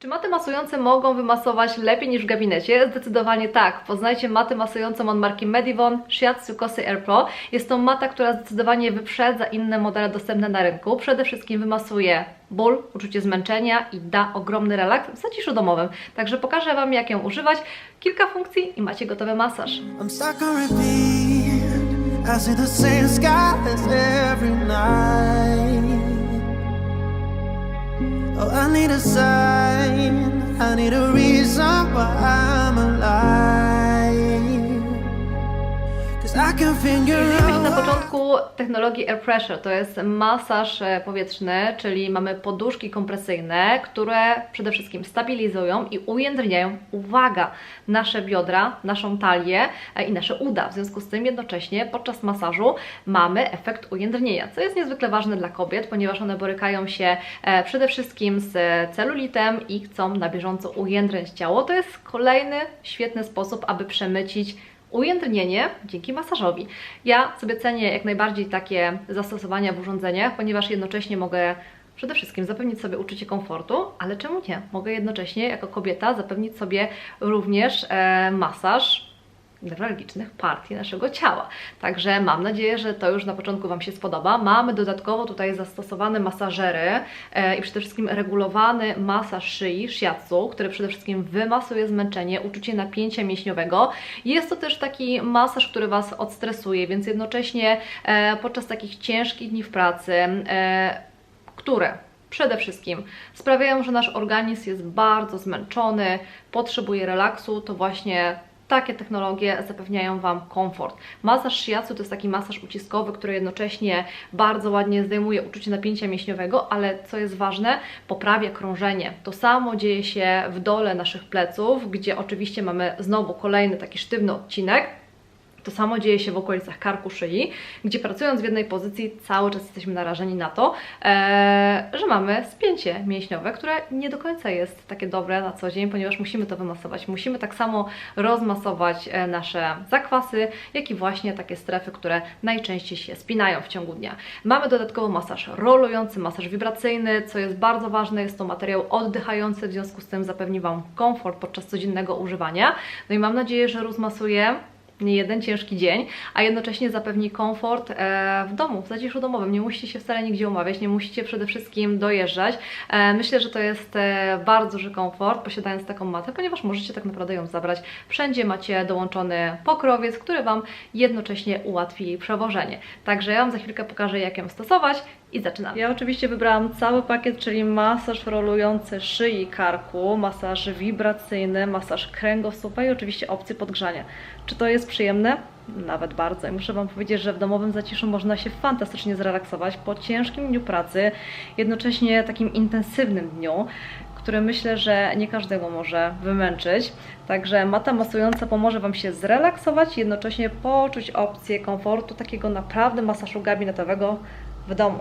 Czy maty masujące mogą wymasować lepiej niż w gabinecie? Zdecydowanie tak. Poznajcie matę masującą od marki Medivon Shiatsu Kosy Air Pro. Jest to mata, która zdecydowanie wyprzedza inne modele dostępne na rynku. Przede wszystkim wymasuje ból, uczucie zmęczenia i da ogromny relaks w zaciszu domowym. Także pokażę Wam jak ją używać. Kilka funkcji i macie gotowy masaż. I'm I need a reason why I'm alive. Cause I can figure Mówiliśmy na początku technologii Air Pressure, to jest masaż e, powietrzny, czyli mamy poduszki kompresyjne, które przede wszystkim stabilizują i ujędrniają, uwaga, nasze biodra, naszą talię e, i nasze uda. W związku z tym jednocześnie podczas masażu mamy efekt ujędrnienia, co jest niezwykle ważne dla kobiet, ponieważ one borykają się e, przede wszystkim z celulitem i chcą na bieżąco ujędrniać ciało. To jest kolejny świetny sposób, aby przemycić ujędrnienie dzięki masażowi. Ja sobie cenię jak najbardziej takie zastosowania w urządzeniach, ponieważ jednocześnie mogę przede wszystkim zapewnić sobie uczucie komfortu, ale czemu nie? Mogę jednocześnie jako kobieta zapewnić sobie również e, masaż newralgicznych partii naszego ciała. Także mam nadzieję, że to już na początku Wam się spodoba. Mamy dodatkowo tutaj zastosowane masażery e, i przede wszystkim regulowany masaż szyi, shiatsu, który przede wszystkim wymasuje zmęczenie, uczucie napięcia mięśniowego. Jest to też taki masaż, który Was odstresuje, więc jednocześnie e, podczas takich ciężkich dni w pracy, e, które przede wszystkim sprawiają, że nasz organizm jest bardzo zmęczony, potrzebuje relaksu, to właśnie takie technologie zapewniają Wam komfort. Masaż shiatsu to jest taki masaż uciskowy, który jednocześnie bardzo ładnie zdejmuje uczucie napięcia mięśniowego, ale co jest ważne, poprawia krążenie. To samo dzieje się w dole naszych pleców, gdzie oczywiście mamy znowu kolejny taki sztywny odcinek, to samo dzieje się w okolicach karku szyi, gdzie pracując w jednej pozycji cały czas jesteśmy narażeni na to, e, że mamy spięcie mięśniowe, które nie do końca jest takie dobre na co dzień, ponieważ musimy to wymasować. Musimy tak samo rozmasować e, nasze zakwasy, jak i właśnie takie strefy, które najczęściej się spinają w ciągu dnia. Mamy dodatkowo masaż rolujący, masaż wibracyjny, co jest bardzo ważne, jest to materiał oddychający, w związku z tym zapewni Wam komfort podczas codziennego używania. No i mam nadzieję, że rozmasuje nie jeden ciężki dzień, a jednocześnie zapewni komfort e, w domu, w zaciszu domowym. Nie musicie się wcale nigdzie umawiać, nie musicie przede wszystkim dojeżdżać. E, Myślę, że to jest e, bardzo duży komfort posiadając taką matę, ponieważ możecie tak naprawdę ją zabrać. Wszędzie macie dołączony pokrowiec, który Wam jednocześnie ułatwi jej przewożenie. Także ja Wam za chwilkę pokażę, jak ją stosować i zaczynamy. Ja oczywiście wybrałam cały pakiet, czyli masaż rolujący szyi i karku, masaż wibracyjny, masaż kręgosłupa i oczywiście opcję podgrzania. Czy to jest przyjemne? Nawet bardzo. I muszę Wam powiedzieć, że w domowym zaciszu można się fantastycznie zrelaksować po ciężkim dniu pracy, jednocześnie takim intensywnym dniu, który myślę, że nie każdego może wymęczyć. Także mata masująca pomoże Wam się zrelaksować, jednocześnie poczuć opcję komfortu takiego naprawdę masażu gabinetowego w domu.